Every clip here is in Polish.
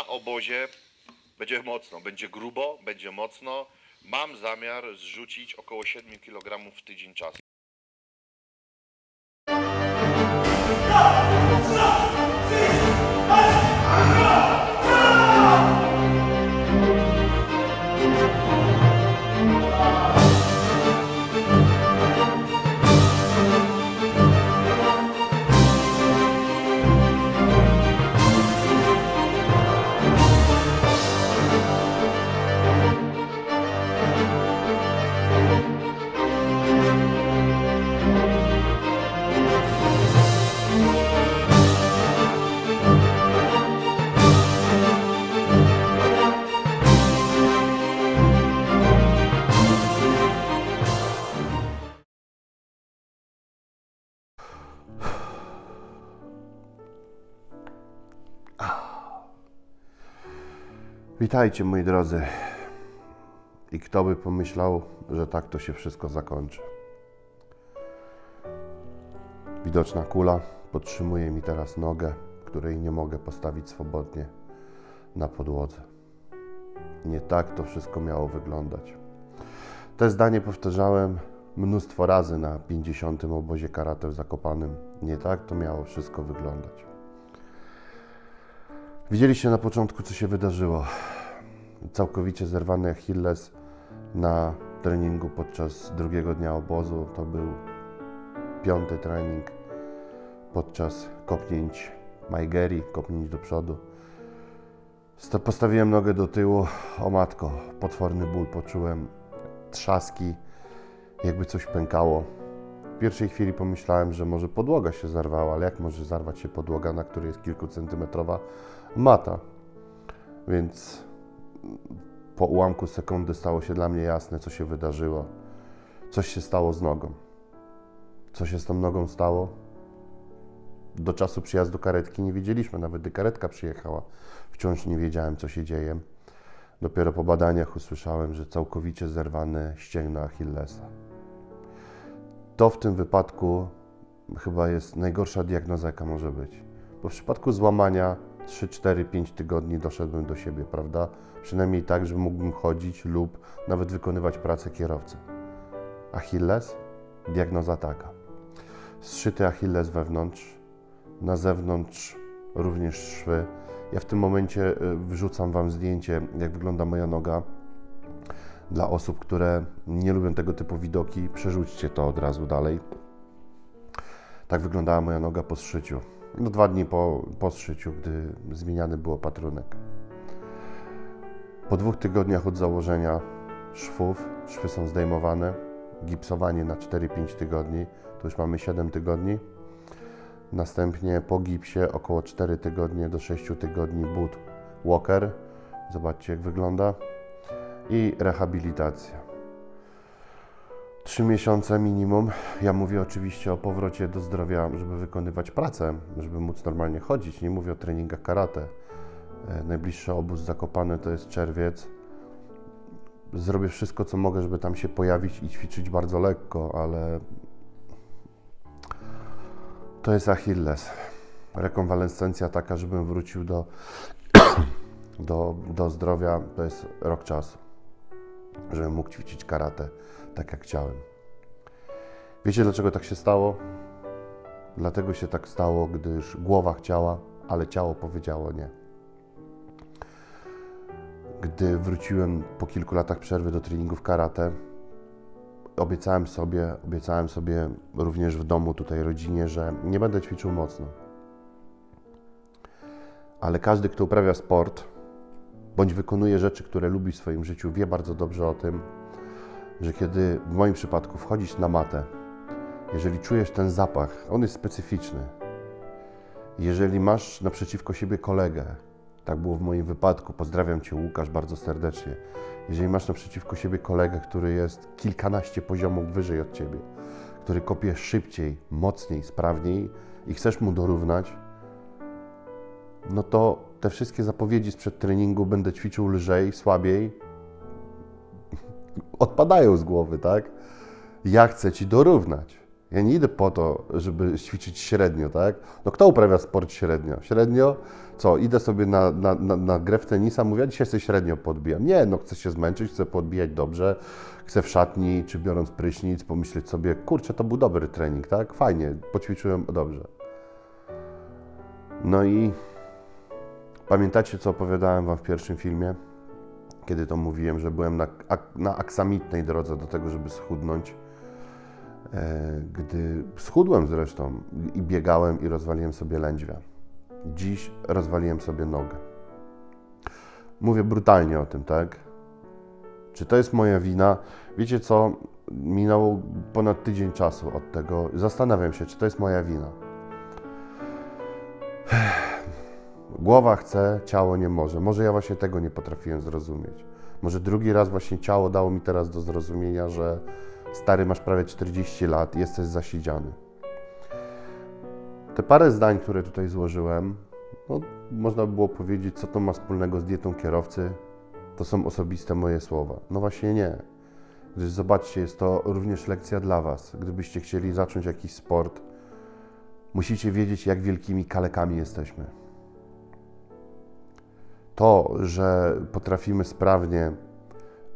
Na obozie będzie mocno, będzie grubo, będzie mocno. Mam zamiar zrzucić około 7 kg w tydzień czasu. Witajcie moi drodzy. I kto by pomyślał, że tak to się wszystko zakończy. Widoczna kula podtrzymuje mi teraz nogę, której nie mogę postawić swobodnie na podłodze. Nie tak to wszystko miało wyglądać. Te zdanie powtarzałem mnóstwo razy na 50. obozie karate w Zakopanym. Nie tak to miało wszystko wyglądać. Widzieliście na początku, co się wydarzyło. Całkowicie zerwany Achilles na treningu podczas drugiego dnia obozu. To był piąty trening podczas kopnięć Majgeri, kopnięć do przodu. Sta- Postawiłem nogę do tyłu. O matko, potworny ból poczułem. Trzaski, jakby coś pękało. W pierwszej chwili pomyślałem, że może podłoga się zarwała, ale jak może zarwać się podłoga, na której jest kilkucentymetrowa mata? Więc po ułamku sekundy stało się dla mnie jasne, co się wydarzyło. Coś się stało z nogą. Co się z tą nogą stało? Do czasu przyjazdu karetki nie wiedzieliśmy, nawet gdy karetka przyjechała. Wciąż nie wiedziałem, co się dzieje. Dopiero po badaniach usłyszałem, że całkowicie zerwane ścięgno Achillesa. To w tym wypadku chyba jest najgorsza diagnoza, jaka może być. Bo w przypadku złamania 3, 4, 5 tygodni doszedłbym do siebie, prawda? Przynajmniej tak, że mógłbym chodzić lub nawet wykonywać pracę kierowcy. Achilles? Diagnoza taka. Zszyty Achilles wewnątrz, na zewnątrz również szwy. Ja w tym momencie y, wrzucam Wam zdjęcie, jak wygląda moja noga. Dla osób, które nie lubią tego typu widoki, przerzućcie to od razu dalej. Tak wyglądała moja noga po zszyciu. No, dwa dni po, po zszyciu, gdy zmieniany był opatrunek. Po dwóch tygodniach od założenia szwów, szwy są zdejmowane, gipsowanie na 4-5 tygodni, to już mamy 7 tygodni. Następnie po gipsie około 4 tygodnie do 6 tygodni but walker. Zobaczcie jak wygląda. I rehabilitacja. Trzy miesiące minimum. Ja mówię oczywiście o powrocie do zdrowia, żeby wykonywać pracę, żeby móc normalnie chodzić. Nie mówię o treningach karate. E, Najbliższy obóz zakopany to jest czerwiec. Zrobię wszystko, co mogę, żeby tam się pojawić i ćwiczyć bardzo lekko, ale to jest Achilles. Rekonwalescencja taka, żebym wrócił do, do, do zdrowia, to jest rok czasu. Żebym mógł ćwiczyć karate tak, jak chciałem. Wiecie, dlaczego tak się stało? Dlatego się tak stało, gdyż głowa chciała, ale ciało powiedziało nie. Gdy wróciłem po kilku latach przerwy do treningów karate, obiecałem sobie, obiecałem sobie również w domu, tutaj rodzinie, że nie będę ćwiczył mocno. Ale każdy, kto uprawia sport, bądź wykonuje rzeczy, które lubi w swoim życiu, wie bardzo dobrze o tym, że kiedy w moim przypadku wchodzisz na matę, jeżeli czujesz ten zapach, on jest specyficzny. Jeżeli masz naprzeciwko siebie kolegę, tak było w moim wypadku, pozdrawiam Cię Łukasz bardzo serdecznie. Jeżeli masz naprzeciwko siebie kolegę, który jest kilkanaście poziomów wyżej od Ciebie, który kopie szybciej, mocniej, sprawniej i chcesz mu dorównać, no to te wszystkie zapowiedzi sprzed treningu, będę ćwiczył lżej, słabiej, odpadają z głowy, tak? Ja chcę Ci dorównać. Ja nie idę po to, żeby ćwiczyć średnio, tak? No kto uprawia sport średnio? Średnio, co, idę sobie na, na, na, na grę w tenisa, mówię, a dzisiaj sobie średnio podbijam. Nie, no chcę się zmęczyć, chcę podbijać dobrze, chcę w szatni, czy biorąc prysznic, pomyśleć sobie, kurczę, to był dobry trening, tak? Fajnie, poćwiczyłem dobrze. No i pamiętacie, co opowiadałem Wam w pierwszym filmie? Kiedy to mówiłem, że byłem na, na aksamitnej drodze do tego, żeby schudnąć. E, Gdy schudłem zresztą i biegałem i rozwaliłem sobie lędźwia. Dziś rozwaliłem sobie nogę. Mówię brutalnie o tym, tak? Czy to jest moja wina? Wiecie co? Minął ponad tydzień czasu od tego. Zastanawiam się, czy to jest moja wina. Głowa chce, ciało nie może. Może ja właśnie tego nie potrafiłem zrozumieć. Może drugi raz właśnie ciało dało mi teraz do zrozumienia, że stary masz prawie 40 lat, jesteś zasiedziany. Te parę zdań, które tutaj złożyłem, no, można by było powiedzieć, co to ma wspólnego z dietą kierowcy. To są osobiste moje słowa. No właśnie nie. Gdyż zobaczcie, jest to również lekcja dla Was. Gdybyście chcieli zacząć jakiś sport, musicie wiedzieć, jak wielkimi kalekami jesteśmy. To, że potrafimy sprawnie,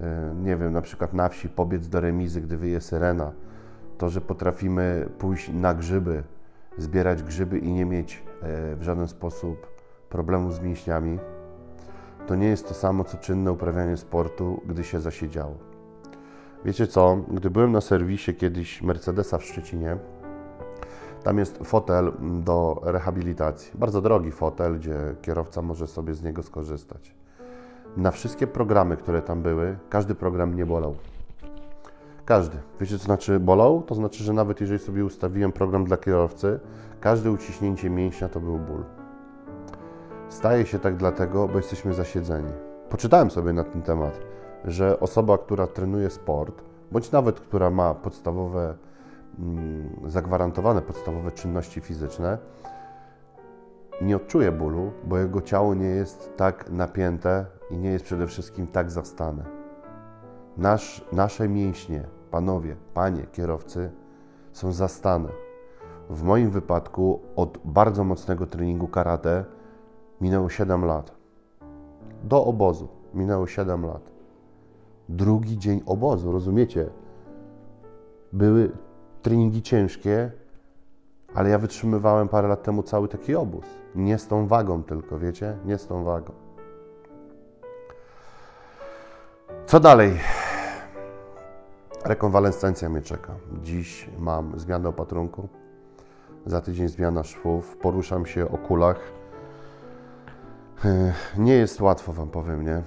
e, nie wiem, na przykład na wsi pobiec do remizy, gdy wyje syrena, to, że potrafimy pójść na grzyby, zbierać grzyby i nie mieć e, w żaden sposób problemu z mięśniami, to nie jest to samo, co czynne uprawianie sportu, gdy się zasiedziało. Wiecie co, gdy byłem na serwisie kiedyś Mercedesa w Szczecinie, tam jest fotel do rehabilitacji. Bardzo drogi fotel, gdzie kierowca może sobie z niego skorzystać. Na wszystkie programy, które tam były, każdy program nie bolał. Każdy. Wiecie, co znaczy bolał? To znaczy, że nawet jeżeli sobie ustawiłem program dla kierowcy, każde uciśnięcie mięśnia to był ból. Staje się tak dlatego, bo jesteśmy zasiedzeni. Poczytałem sobie na ten temat, że osoba, która trenuje sport, bądź nawet która ma podstawowe, zagwarantowane podstawowe czynności fizyczne, nie odczuje bólu, bo jego ciało nie jest tak napięte i nie jest przede wszystkim tak zastane. Nasz, nasze mięśnie, panowie, panie, kierowcy, są zastane. W moim wypadku od bardzo mocnego treningu karate minęło 7 lat. Do obozu minęło 7 lat. Drugi dzień obozu, rozumiecie? Były treningi ciężkie, ale ja wytrzymywałem parę lat temu cały taki obóz. Nie z tą wagą tylko, wiecie? Nie z tą wagą. Co dalej? Rekonwalescencja mnie czeka. Dziś mam zmianę opatrunku. Za tydzień zmiana szwów. Poruszam się o kulach. Nie jest łatwo, Wam powiem, nie?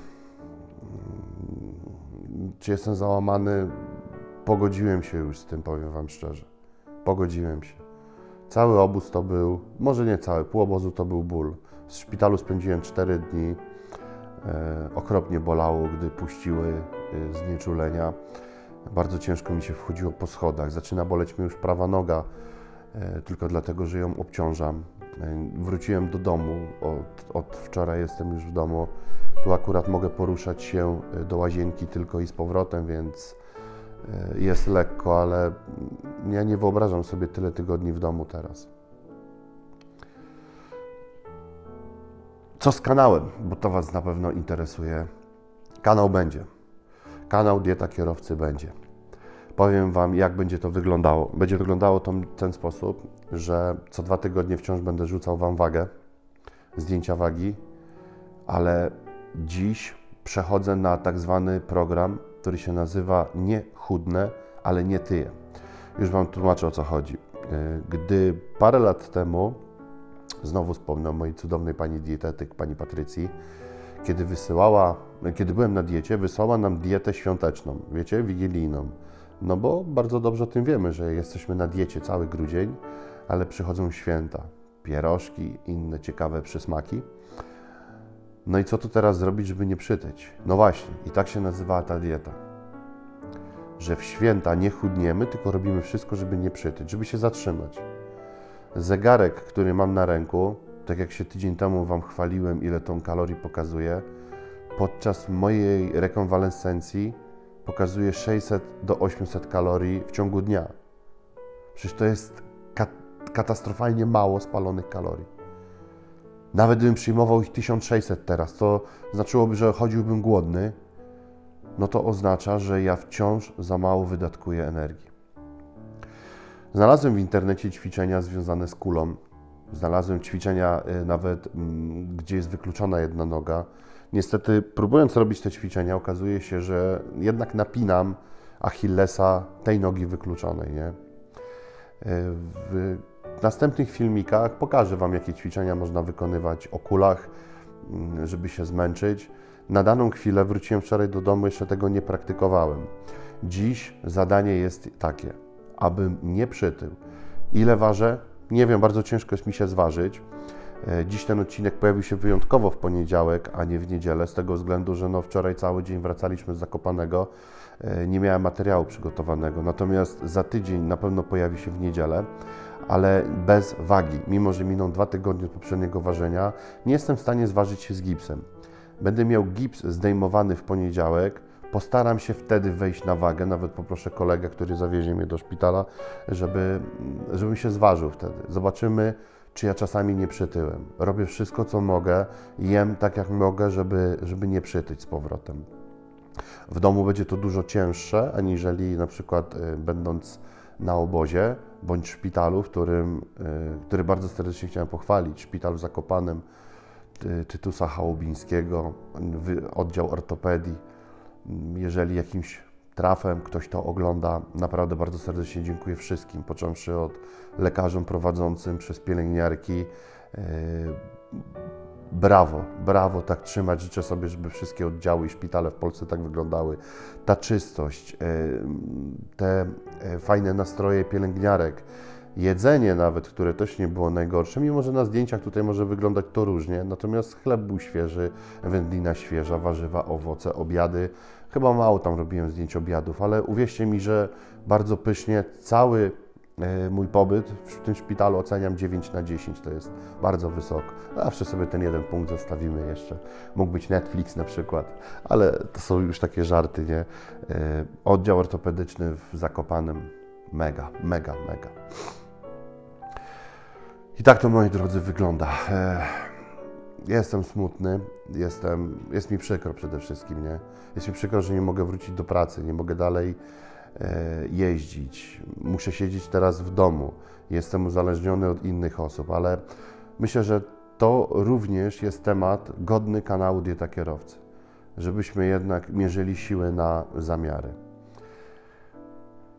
Czy jestem załamany? Pogodziłem się już z tym, powiem Wam szczerze. Pogodziłem się. Cały obóz to był, może nie cały, pół obozu to był ból. W szpitalu spędziłem 4 dni. E, okropnie bolało, gdy puściły e, znieczulenia. Bardzo ciężko mi się wchodziło po schodach. Zaczyna boleć mi już prawa noga, e, tylko dlatego, że ją obciążam. E, wróciłem do domu, od, od wczoraj jestem już w domu. Tu akurat mogę poruszać się e, do łazienki tylko i z powrotem, więc jest lekko, ale ja nie wyobrażam sobie tyle tygodni w domu teraz. Co z kanałem? Bo to Was na pewno interesuje. Kanał będzie. Kanał Dieta Kierowcy będzie. Powiem Wam, jak będzie to wyglądało. Będzie wyglądało to w ten sposób, że co dwa tygodnie wciąż będę rzucał Wam wagę, zdjęcia wagi, ale dziś przechodzę na tak zwany program, który się nazywa nie chudne, ale nie tyję. Już Wam tłumaczę o co chodzi. Yy, Gdy parę lat temu, znowu wspomnę o mojej cudownej pani dietetyk, pani Patrycji, kiedy wysyłała, kiedy byłem na diecie, wysłała nam dietę świąteczną, wiecie, wigilijną. No bo bardzo dobrze o tym wiemy, że jesteśmy na diecie cały grudzień, ale przychodzą święta, pierożki, inne ciekawe przysmaki. No i co tu teraz zrobić, żeby nie przytyć? No właśnie, i tak się nazywała ta dieta. Że w święta nie chudniemy, tylko robimy wszystko, żeby nie przytyć, żeby się zatrzymać. Zegarek, który mam na ręku, tak jak się tydzień temu Wam chwaliłem, ile tą kalorii pokazuje, podczas mojej rekonwalescencji pokazuje 600 do 800 kalorii w ciągu dnia. Przecież to jest ka- katastrofalnie mało spalonych kalorii. Nawet gdybym przyjmował ich 1600 teraz, to znaczyłoby, że chodziłbym głodny, no to oznacza, że ja wciąż za mało wydatkuję energii. Znalazłem w internecie ćwiczenia związane z kulą. Znalazłem ćwiczenia y, nawet, mm, gdzie jest wykluczona jedna noga. Niestety, próbując robić te ćwiczenia, okazuje się, że jednak napinam Achillesa tej nogi wykluczonej. Nie? Y, W następnych filmikach pokażę Wam, jakie ćwiczenia można wykonywać o kulach, mm, żeby się zmęczyć. Na daną chwilę wróciłem wczoraj do domu, jeszcze tego nie praktykowałem. Dziś zadanie jest takie, abym nie przytył. Ile ważę? Nie wiem, bardzo ciężko jest mi się zważyć. E, Dziś ten odcinek pojawił się wyjątkowo w poniedziałek, a nie w niedzielę, z tego względu, że no wczoraj cały dzień wracaliśmy z Zakopanego, e, nie miałem materiału przygotowanego. Natomiast za tydzień na pewno pojawi się w niedzielę, ale bez wagi. Mimo, że miną dwa tygodnie od poprzedniego ważenia, nie jestem w stanie zważyć się z gipsem. Będę miał gips zdejmowany w poniedziałek. Postaram się wtedy wejść na wagę, nawet poproszę kolegę, który zawiezie mnie do szpitala, żeby, żebym się zważył wtedy. Zobaczymy, czy ja czasami nie przytyłem. Robię wszystko, co mogę, jem tak, jak mogę, żeby, żeby nie przytyć z powrotem. W domu będzie to dużo cięższe, aniżeli na przykład y, będąc na obozie bądź szpitalu, w którym, y, który bardzo serdecznie chciałem pochwalić, szpital w Zakopanem, Ty- Tytusa Chałubińskiego, oddział ortopedii. Jeżeli jakimś trafem ktoś to ogląda, naprawdę bardzo serdecznie dziękuję wszystkim, począwszy od lekarzom prowadzącym, przez pielęgniarki. Brawo, brawo, tak trzymać. Życzę sobie, żeby wszystkie oddziały i szpitale w Polsce tak wyglądały. Ta czystość, yy, te yy, fajne nastroje pielęgniarek, jedzenie nawet, które też nie było najgorsze, mimo że na zdjęciach tutaj może wyglądać to różnie, natomiast chleb był świeży, wędlina świeża, warzywa, owoce, obiady. Chyba mało tam robiłem zdjęć obiadów, ale uwierzcie mi, że bardzo pysznie. Cały mój pobyt w tym szpitalu oceniam 9 na 10, to jest bardzo wysoko. Zawsze sobie ten jeden punkt zostawimy jeszcze. Mógł być Netflix na przykład, ale to są już takie żarty, nie? E, Oddział ortopedyczny w Zakopanem, mega, mega, mega. I tak to, moi drodzy, wygląda. E, Jestem smutny, jestem, jest mi przykro przede wszystkim, nie? Jest mi przykro, że nie mogę wrócić do pracy, nie mogę dalej e, jeździć. Muszę siedzieć teraz w domu. Jestem uzależniony od innych osób, ale myślę, że to również jest temat godny kanału Dieta Kierowcy. Żebyśmy jednak mierzyli siły na zamiary.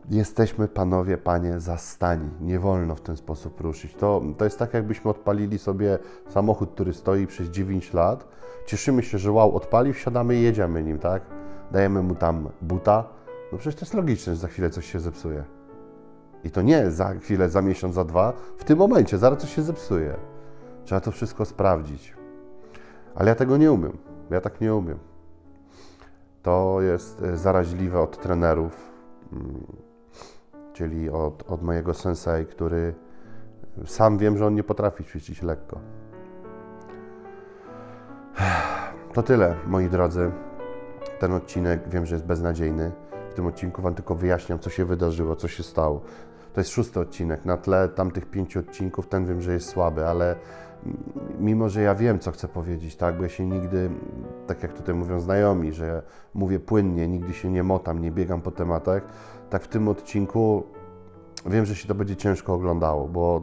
Jesteśmy, panowie, panie, zastani. Nie wolno w ten sposób ruszyć. To, to jest tak, jakbyśmy odpalili sobie samochód, który stoi przez 9 lat. Cieszymy się, że wow, odpali, wsiadamy i jedziemy nim, tak? Dajemy mu tam buta. No przecież to jest logiczne, że za chwilę coś się zepsuje. I to nie za chwilę, za miesiąc, za dwa. W tym momencie, zaraz coś się zepsuje. Trzeba to wszystko sprawdzić. Ale ja tego nie umiem. Ja tak nie umiem. To jest e, zaraźliwe od trenerów. Mm, czyli od, od mojego sensei, który sam wiem, że on nie potrafi ćwiczyć lekko. To tyle, moi drodzy. Ten odcinek wiem, że jest beznadziejny. W tym odcinku Wam tylko wyjaśniam, co się wydarzyło, co się stało. To jest szósty odcinek. Na tle tamtych pięciu odcinków ten wiem, że jest słaby, ale mimo, że ja wiem, co chcę powiedzieć, tak, bo ja się nigdy, tak jak tutaj mówią znajomi, że mówię płynnie, nigdy się nie motam, nie biegam po tematach, tak w tym odcinku wiem, że się to będzie ciężko oglądało, bo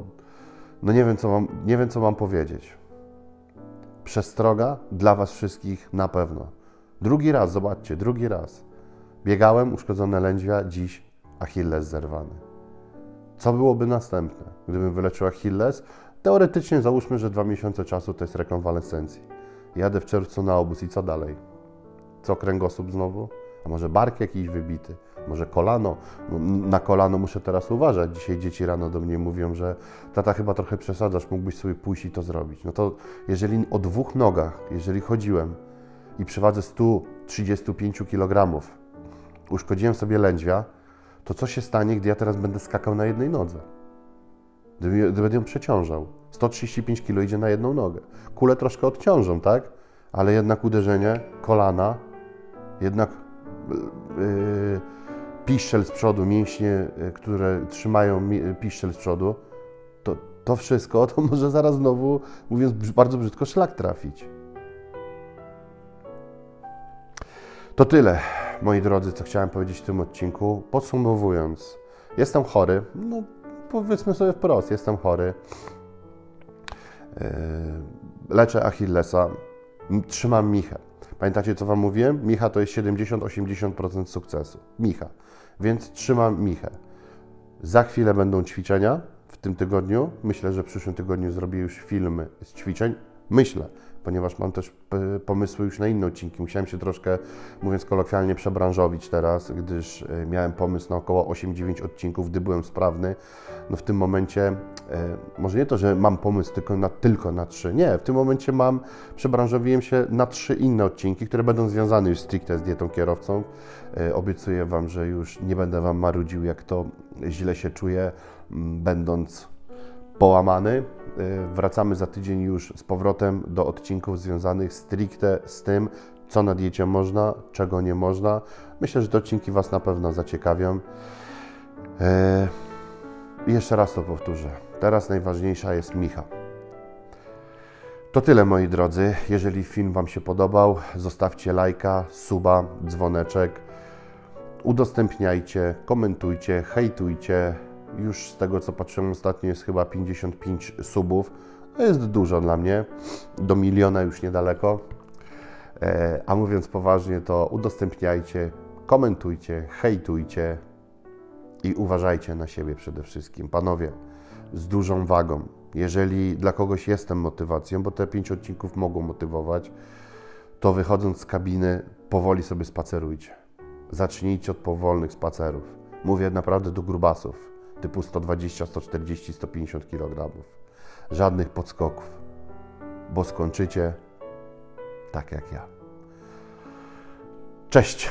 no nie wiem, co mam, nie wiem, co mam powiedzieć. Przestroga dla Was wszystkich na pewno. Drugi raz, zobaczcie, drugi raz. Biegałem, uszkodzone lędźwia, dziś Achilles zerwany. Co byłoby następne, gdybym wyleczył Achilles? Teoretycznie załóżmy, że dwa miesiące czasu to jest rekonwalescencji. Jadę w czerwcu na obóz i co dalej? Co kręgosłup znowu? A może bark jakiś wybity? Może kolano? No, Na kolano muszę teraz uważać. Dzisiaj dzieci rano do mnie mówią, że tata chyba trochę przesadzasz, mógłbyś sobie pójść i to zrobić. No to jeżeli o dwóch nogach, jeżeli chodziłem i przy wadze 135 kg uszkodziłem sobie lędźwia, to co się stanie, gdy ja teraz będę skakał na jednej nodze? Gdy, gdy będę ją przeciążał. 135 kg idzie na jedną nogę. Kule troszkę odciążą, tak? Ale jednak uderzenie, kolana, jednak yy, piszczel z przodu, mięśnie, y, które trzymają piszczel z przodu, to, to wszystko to może zaraz znowu, mówiąc bardzo brzydko, szlak trafić. To tyle, moi drodzy, co chciałem powiedzieć w tym odcinku. Podsumowując, jestem chory, no powiedzmy sobie wprost, jestem chory. Yy, Leczę Achillesa, trzymam Michę. Pamiętacie, co Wam mówiłem? Micha to jest 70-80% sukcesu. Micha. Więc trzymam Michę. Za chwilę będą ćwiczenia w tym tygodniu. Myślę, że w przyszłym tygodniu zrobię już filmy z ćwiczeń. Myślę, ponieważ mam też p- pomysły już na inne odcinki. Musiałem się troszkę, mówiąc kolokwialnie, przebranżowić teraz, gdyż e, miałem pomysł na około 8-9 odcinków, gdy byłem sprawny. No w tym momencie, e, może nie to, że mam pomysł tylko na, tylko na 3. Nie, w tym momencie mam, przebranżowiłem się na trzy inne odcinki, które będą związane już stricte z dietą kierowcą. E, Obiecuję Wam, że już nie będę Wam marudził, jak to źle się czuję, będąc połamany. E, Wracamy za tydzień już z powrotem do odcinków związanych stricte z tym, co na diecie można, czego nie można. Myślę, że te odcinki Was na pewno zaciekawią. I jeszcze raz to powtórzę. Teraz najważniejsza jest Micha. To tyle moi drodzy. Jeżeli film Wam się podobał, zostawcie lajka, suba, dzwoneczek. Udostępniajcie, komentujcie, hejtujcie. Już z tego co patrzyłem ostatnio jest chyba 55 subów. To jest dużo dla mnie. Do miliona już niedaleko. E, a mówiąc poważnie, to udostępniajcie, komentujcie, hejtujcie i uważajcie na siebie przede wszystkim. Panowie, z dużą wagą. Jeżeli dla kogoś jestem motywacją, bo te pięć odcinków mogą motywować, to wychodząc z kabiny, powoli sobie spacerujcie. Zacznijcie od powolnych spacerów. Mówię naprawdę do grubasów, typu 120, 140, 150 kg. Żadnych podskoków, bo skończycie tak jak ja. Cześć!